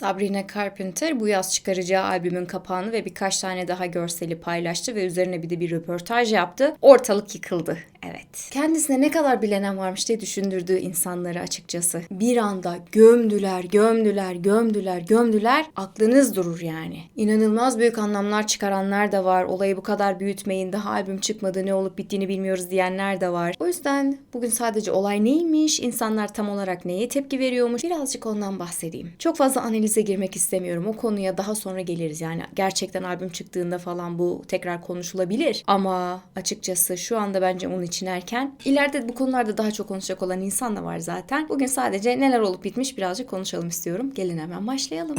Sabrina Carpenter bu yaz çıkaracağı albümün kapağını ve birkaç tane daha görseli paylaştı ve üzerine bir de bir röportaj yaptı. Ortalık yıkıldı. Evet. Kendisine ne kadar bilenen varmış diye düşündürdüğü insanları açıkçası. Bir anda gömdüler, gömdüler, gömdüler, gömdüler. Aklınız durur yani. İnanılmaz büyük anlamlar çıkaranlar da var. Olayı bu kadar büyütmeyin. Daha albüm çıkmadı, ne olup bittiğini bilmiyoruz diyenler de var. O yüzden bugün sadece olay neymiş, insanlar tam olarak neye tepki veriyormuş birazcık ondan bahsedeyim. Çok fazla analize girmek istemiyorum. O konuya daha sonra geliriz. Yani gerçekten albüm çıktığında falan bu tekrar konuşulabilir. Ama açıkçası şu anda bence onun için erken. İleride bu konularda daha çok konuşacak olan insan da var zaten. Bugün sadece neler olup bitmiş birazcık konuşalım istiyorum. Gelin hemen başlayalım.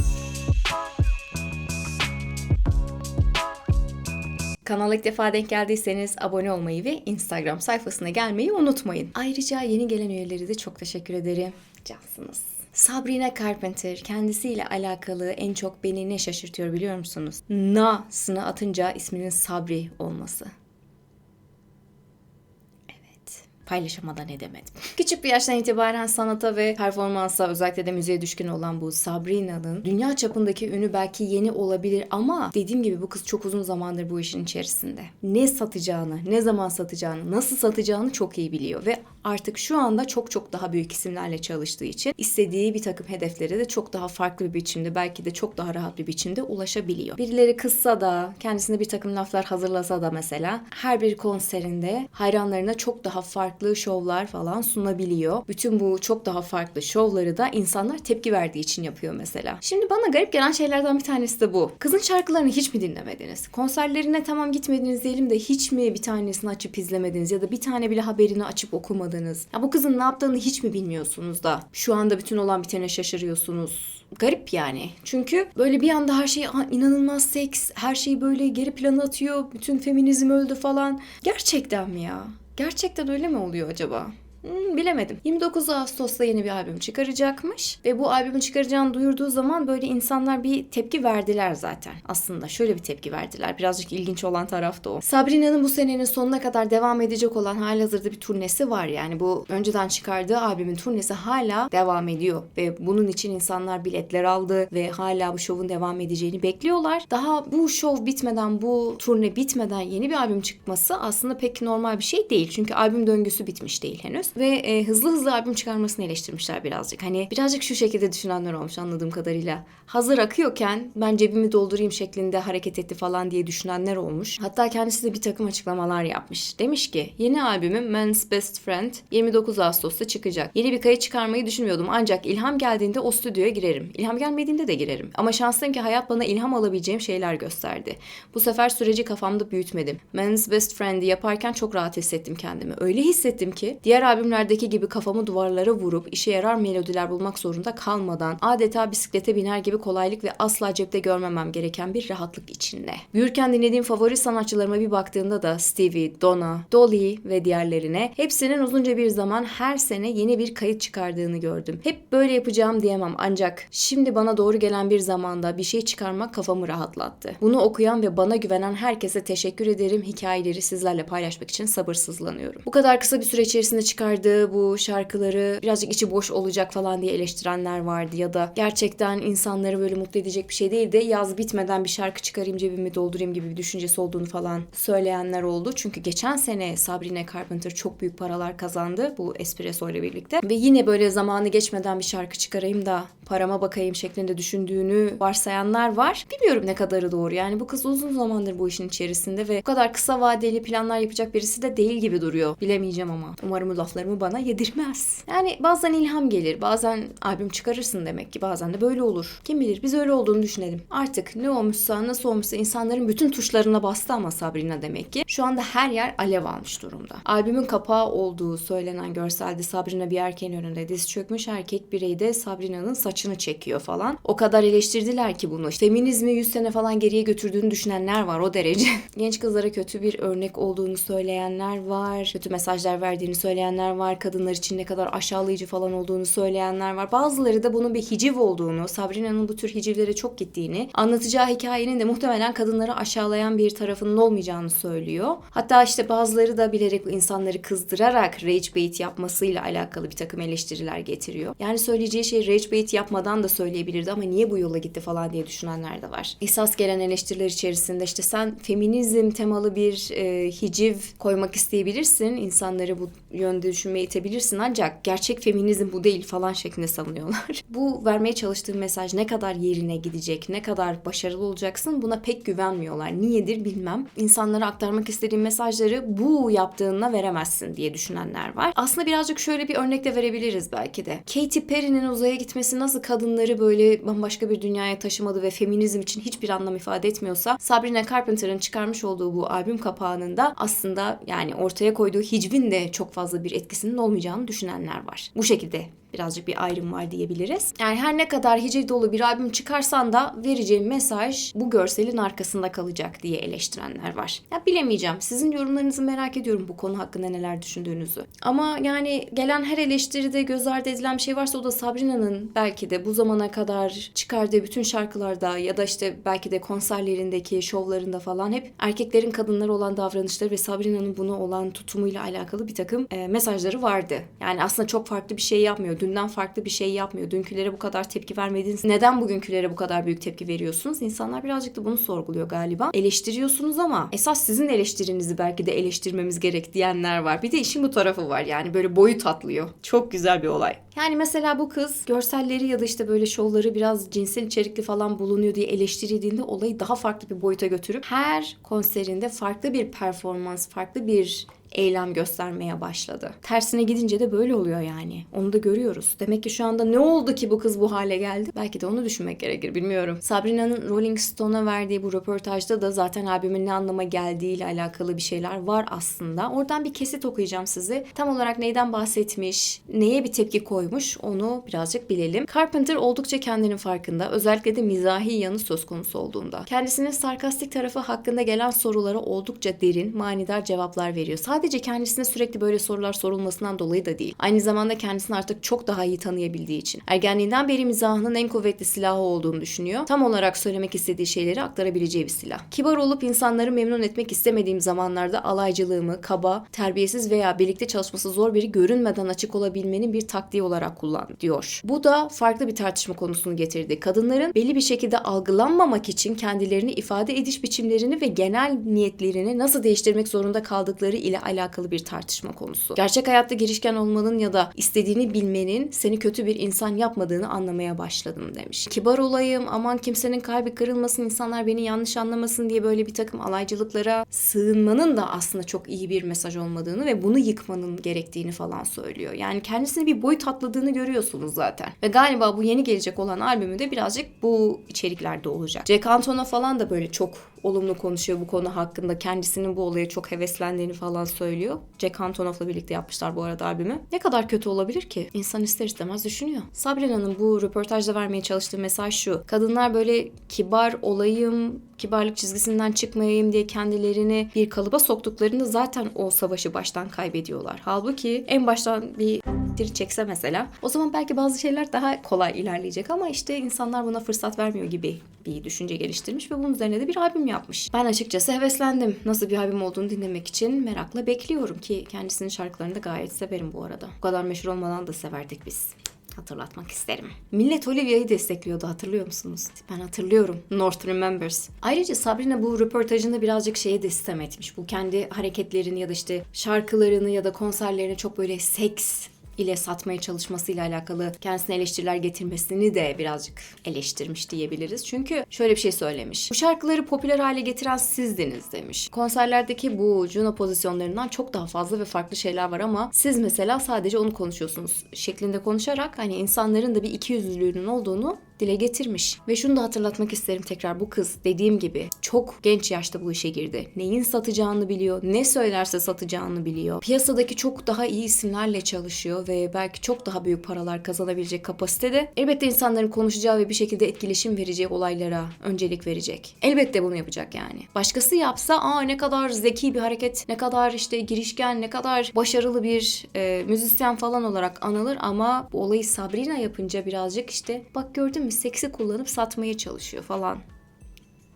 Kanala ilk defa denk geldiyseniz abone olmayı ve Instagram sayfasına gelmeyi unutmayın. Ayrıca yeni gelen üyeleri de çok teşekkür ederim. Cansınız. Sabrina Carpenter kendisiyle alakalı en çok beni ne şaşırtıyor biliyor musunuz? Na'sını atınca isminin Sabri olması. Evet. Paylaşamadan edemedim. Küçük bir yaştan itibaren sanata ve performansa özellikle de müziğe düşkün olan bu Sabrina'nın dünya çapındaki ünü belki yeni olabilir ama dediğim gibi bu kız çok uzun zamandır bu işin içerisinde. Ne satacağını, ne zaman satacağını, nasıl satacağını çok iyi biliyor ve artık şu anda çok çok daha büyük isimlerle çalıştığı için istediği bir takım hedeflere de çok daha farklı bir biçimde belki de çok daha rahat bir biçimde ulaşabiliyor. Birileri kızsa da kendisine bir takım laflar hazırlasa da mesela her bir konserinde hayranlarına çok daha farklı şovlar falan sunabiliyor. Bütün bu çok daha farklı şovları da insanlar tepki verdiği için yapıyor mesela. Şimdi bana garip gelen şeylerden bir tanesi de bu. Kızın şarkılarını hiç mi dinlemediniz? Konserlerine tamam gitmediniz diyelim de hiç mi bir tanesini açıp izlemediniz ya da bir tane bile haberini açıp okumadınız? Ya bu kızın ne yaptığını hiç mi bilmiyorsunuz da şu anda bütün olan bitene şaşırıyorsunuz? Garip yani. Çünkü böyle bir anda her şey "Aa, inanılmaz seks, her şeyi böyle geri plana atıyor. Bütün feminizm öldü falan. Gerçekten mi ya? Gerçekten öyle mi oluyor acaba? Hmm, bilemedim. 29 Ağustos'ta yeni bir albüm çıkaracakmış ve bu albümü çıkaracağını duyurduğu zaman böyle insanlar bir tepki verdiler zaten. Aslında şöyle bir tepki verdiler. Birazcık ilginç olan taraf da o. Sabrina'nın bu senenin sonuna kadar devam edecek olan halihazırda bir turnesi var. Yani bu önceden çıkardığı albümün turnesi hala devam ediyor ve bunun için insanlar biletler aldı ve hala bu şovun devam edeceğini bekliyorlar. Daha bu şov bitmeden, bu turne bitmeden yeni bir albüm çıkması aslında pek normal bir şey değil. Çünkü albüm döngüsü bitmiş değil henüz ve e, hızlı hızlı albüm çıkarmasını eleştirmişler birazcık. Hani birazcık şu şekilde düşünenler olmuş anladığım kadarıyla. Hazır akıyorken ben cebimi doldurayım şeklinde hareket etti falan diye düşünenler olmuş. Hatta kendisi de bir takım açıklamalar yapmış. Demiş ki yeni albümüm Man's Best Friend 29 Ağustos'ta çıkacak. Yeni bir kayıt çıkarmayı düşünmüyordum ancak ilham geldiğinde o stüdyoya girerim. İlham gelmediğinde de girerim. Ama şanslıyım ki hayat bana ilham alabileceğim şeyler gösterdi. Bu sefer süreci kafamda büyütmedim. Man's Best Friend'i yaparken çok rahat hissettim kendimi. Öyle hissettim ki diğer albümlerdeki gibi kafamı duvarlara vurup işe yarar melodiler bulmak zorunda kalmadan adeta bisiklete biner gibi kolaylık ve asla cepte görmemem gereken bir rahatlık içinde. Büyürken dinlediğim favori sanatçılarıma bir baktığımda da Stevie, Donna, Dolly ve diğerlerine hepsinin uzunca bir zaman her sene yeni bir kayıt çıkardığını gördüm. Hep böyle yapacağım diyemem ancak şimdi bana doğru gelen bir zamanda bir şey çıkarmak kafamı rahatlattı. Bunu okuyan ve bana güvenen herkese teşekkür ederim. Hikayeleri sizlerle paylaşmak için sabırsızlanıyorum. Bu kadar kısa bir süre içerisinde çıkardığı bu şarkıları birazcık içi boş olacak falan diye eleştirenler vardı ya da gerçekten insanları böyle mutlu edecek bir şey değil de yaz bitmeden bir şarkı çıkarayım cebimi doldurayım gibi bir düşüncesi olduğunu falan söyleyenler oldu. Çünkü geçen sene Sabrina Carpenter çok büyük paralar kazandı bu Espresso ile birlikte ve yine böyle zamanı geçmeden bir şarkı çıkarayım da parama bakayım şeklinde düşündüğünü varsayanlar var. Bilmiyorum ne kadarı doğru. Yani bu kız uzun zamandır bu işin içerisinde ve bu kadar kısa vadeli planlar yapacak birisi de değil gibi duruyor. Bilemeyeceğim ama. Umarım bu laflarımı bana yedirmez. Yani bazen ilham gelir. Bazen albüm çıkarırsın demek ki. Bazen de böyle olur. Kim bilir biz öyle olduğunu düşünelim. Artık ne olmuşsa nasıl olmuşsa insanların bütün tuşlarına bastı ama Sabrina demek ki. Şu anda her yer alev almış durumda. Albümün kapağı olduğu söylenen görselde Sabrina bir erkeğin önünde diz çökmüş. Erkek bireyi de Sabrina'nın saçını çekiyor falan. O kadar eleştirdiler ki bunu. Feminizmi 100 sene falan geriye götürdüğünü düşünenler var o derece. Genç kızlara kötü bir örnek olduğunu söyleyenler var. Kötü mesajlar verdiğini söyleyenler söyleyenler var. Kadınlar için ne kadar aşağılayıcı falan olduğunu söyleyenler var. Bazıları da bunun bir hiciv olduğunu, Sabrina'nın bu tür hicivlere çok gittiğini, anlatacağı hikayenin de muhtemelen kadınları aşağılayan bir tarafının olmayacağını söylüyor. Hatta işte bazıları da bilerek insanları kızdırarak rage bait yapmasıyla alakalı bir takım eleştiriler getiriyor. Yani söyleyeceği şey rage bait yapmadan da söyleyebilirdi ama niye bu yola gitti falan diye düşünenler de var. Esas gelen eleştiriler içerisinde işte sen feminizm temalı bir e, hiciv koymak isteyebilirsin. İnsanları bu yönde düşünmeye itebilirsin ancak gerçek feminizm bu değil falan şeklinde savunuyorlar. bu vermeye çalıştığın mesaj ne kadar yerine gidecek, ne kadar başarılı olacaksın buna pek güvenmiyorlar. Niyedir bilmem. İnsanlara aktarmak istediğin mesajları bu yaptığınla veremezsin diye düşünenler var. Aslında birazcık şöyle bir örnek de verebiliriz belki de. Katy Perry'nin uzaya gitmesi nasıl kadınları böyle bambaşka bir dünyaya taşımadı ve feminizm için hiçbir anlam ifade etmiyorsa Sabrina Carpenter'ın çıkarmış olduğu bu albüm kapağının da aslında yani ortaya koyduğu hicvin de çok fazla bir etkisinin olmayacağını düşünenler var. Bu şekilde birazcık bir ayrım var diyebiliriz. Yani her ne kadar hiciv dolu bir albüm çıkarsan da vereceğim mesaj bu görselin arkasında kalacak diye eleştirenler var. Ya bilemeyeceğim. Sizin yorumlarınızı merak ediyorum bu konu hakkında neler düşündüğünüzü. Ama yani gelen her eleştiride göz ardı edilen bir şey varsa o da Sabrina'nın belki de bu zamana kadar çıkardığı bütün şarkılarda ya da işte belki de konserlerindeki şovlarında falan hep erkeklerin kadınlara olan davranışları ve Sabrina'nın buna olan tutumuyla alakalı bir takım e, mesajları vardı. Yani aslında çok farklı bir şey yapmıyor. Dünden farklı bir şey yapmıyor. Dünkülere bu kadar tepki vermediniz. Neden bugünkülere bu kadar büyük tepki veriyorsunuz? İnsanlar birazcık da bunu sorguluyor galiba. Eleştiriyorsunuz ama esas sizin eleştirinizi belki de eleştirmemiz gerek diyenler var. Bir de işin bu tarafı var yani böyle boyut atlıyor. Çok güzel bir olay. Yani mesela bu kız görselleri ya da işte böyle şovları biraz cinsel içerikli falan bulunuyor diye eleştirildiğinde olayı daha farklı bir boyuta götürüp her konserinde farklı bir performans, farklı bir eylem göstermeye başladı. Tersine gidince de böyle oluyor yani. Onu da görüyoruz. Demek ki şu anda ne oldu ki bu kız bu hale geldi? Belki de onu düşünmek gerekir bilmiyorum. Sabrina'nın Rolling Stone'a verdiği bu röportajda da zaten albümün ne anlama geldiği ile alakalı bir şeyler var aslında. Oradan bir kesit okuyacağım size. Tam olarak neyden bahsetmiş, neye bir tepki koymuş onu birazcık bilelim. Carpenter oldukça kendinin farkında. Özellikle de mizahi yanı söz konusu olduğunda. Kendisinin sarkastik tarafı hakkında gelen sorulara oldukça derin, manidar cevaplar veriyor. Sadece sadece kendisine sürekli böyle sorular sorulmasından dolayı da değil. Aynı zamanda kendisini artık çok daha iyi tanıyabildiği için. Ergenliğinden beri mizahının en kuvvetli silahı olduğunu düşünüyor. Tam olarak söylemek istediği şeyleri aktarabileceği bir silah. Kibar olup insanları memnun etmek istemediğim zamanlarda alaycılığımı, kaba, terbiyesiz veya birlikte çalışması zor biri görünmeden açık olabilmenin bir taktiği olarak kullan diyor. Bu da farklı bir tartışma konusunu getirdi. Kadınların belli bir şekilde algılanmamak için kendilerini ifade ediş biçimlerini ve genel niyetlerini nasıl değiştirmek zorunda kaldıkları ile alakalı bir tartışma konusu. Gerçek hayatta girişken olmanın ya da istediğini bilmenin seni kötü bir insan yapmadığını anlamaya başladım demiş. Kibar olayım, aman kimsenin kalbi kırılmasın, insanlar beni yanlış anlamasın diye böyle bir takım alaycılıklara sığınmanın da aslında çok iyi bir mesaj olmadığını ve bunu yıkmanın gerektiğini falan söylüyor. Yani kendisine bir boyut atladığını görüyorsunuz zaten. Ve galiba bu yeni gelecek olan albümü de birazcık bu içeriklerde olacak. Jack Anton'a falan da böyle çok olumlu konuşuyor bu konu hakkında. Kendisinin bu olaya çok heveslendiğini falan söylüyor. Jack Antonoff'la birlikte yapmışlar bu arada albümü. Ne kadar kötü olabilir ki? İnsan ister istemez düşünüyor. Sabrina'nın bu röportajda vermeye çalıştığı mesaj şu. Kadınlar böyle kibar olayım, kibarlık çizgisinden çıkmayayım diye kendilerini bir kalıba soktuklarında zaten o savaşı baştan kaybediyorlar. Halbuki en baştan bir diri çekse mesela o zaman belki bazı şeyler daha kolay ilerleyecek ama işte insanlar buna fırsat vermiyor gibi bir düşünce geliştirmiş ve bunun üzerine de bir albüm yapmış. Ben açıkçası heveslendim. Nasıl bir albüm olduğunu dinlemek için merakla bekliyorum ki kendisinin şarkılarını da gayet severim bu arada. Bu kadar meşhur olmadan da severdik biz hatırlatmak isterim. Millet Olivia'yı destekliyordu hatırlıyor musunuz? Ben hatırlıyorum. North Remembers. Ayrıca Sabrina bu röportajında birazcık şeye de sistem etmiş. Bu kendi hareketlerini ya da işte şarkılarını ya da konserlerini çok böyle seks ile satmaya çalışmasıyla alakalı kendisine eleştiriler getirmesini de birazcık eleştirmiş diyebiliriz. Çünkü şöyle bir şey söylemiş. Bu şarkıları popüler hale getiren sizdiniz demiş. Konserlerdeki bu Juno pozisyonlarından çok daha fazla ve farklı şeyler var ama siz mesela sadece onu konuşuyorsunuz şeklinde konuşarak hani insanların da bir ikiyüzlülüğünün olduğunu dile getirmiş. Ve şunu da hatırlatmak isterim tekrar bu kız dediğim gibi çok genç yaşta bu işe girdi. Neyin satacağını biliyor, ne söylerse satacağını biliyor. Piyasadaki çok daha iyi isimlerle çalışıyor ve belki çok daha büyük paralar kazanabilecek kapasitede. Elbette insanların konuşacağı ve bir şekilde etkileşim vereceği olaylara öncelik verecek. Elbette bunu yapacak yani. Başkası yapsa aa ne kadar zeki bir hareket, ne kadar işte girişken, ne kadar başarılı bir e, müzisyen falan olarak anılır ama bu olayı Sabrina yapınca birazcık işte bak gördün mü seksi kullanıp satmaya çalışıyor falan.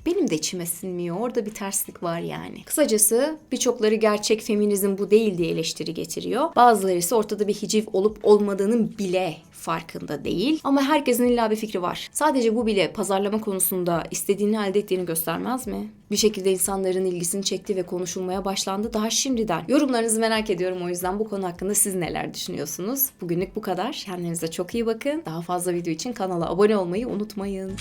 Benim de içime sinmiyor. Orada bir terslik var yani. Kısacası birçokları gerçek feminizm bu değil diye eleştiri getiriyor. Bazıları ise ortada bir hiciv olup olmadığının bile farkında değil. Ama herkesin illa bir fikri var. Sadece bu bile pazarlama konusunda istediğini elde ettiğini göstermez mi? Bir şekilde insanların ilgisini çekti ve konuşulmaya başlandı daha şimdiden. Yorumlarınızı merak ediyorum o yüzden bu konu hakkında siz neler düşünüyorsunuz? Bugünlük bu kadar. Kendinize çok iyi bakın. Daha fazla video için kanala abone olmayı unutmayın.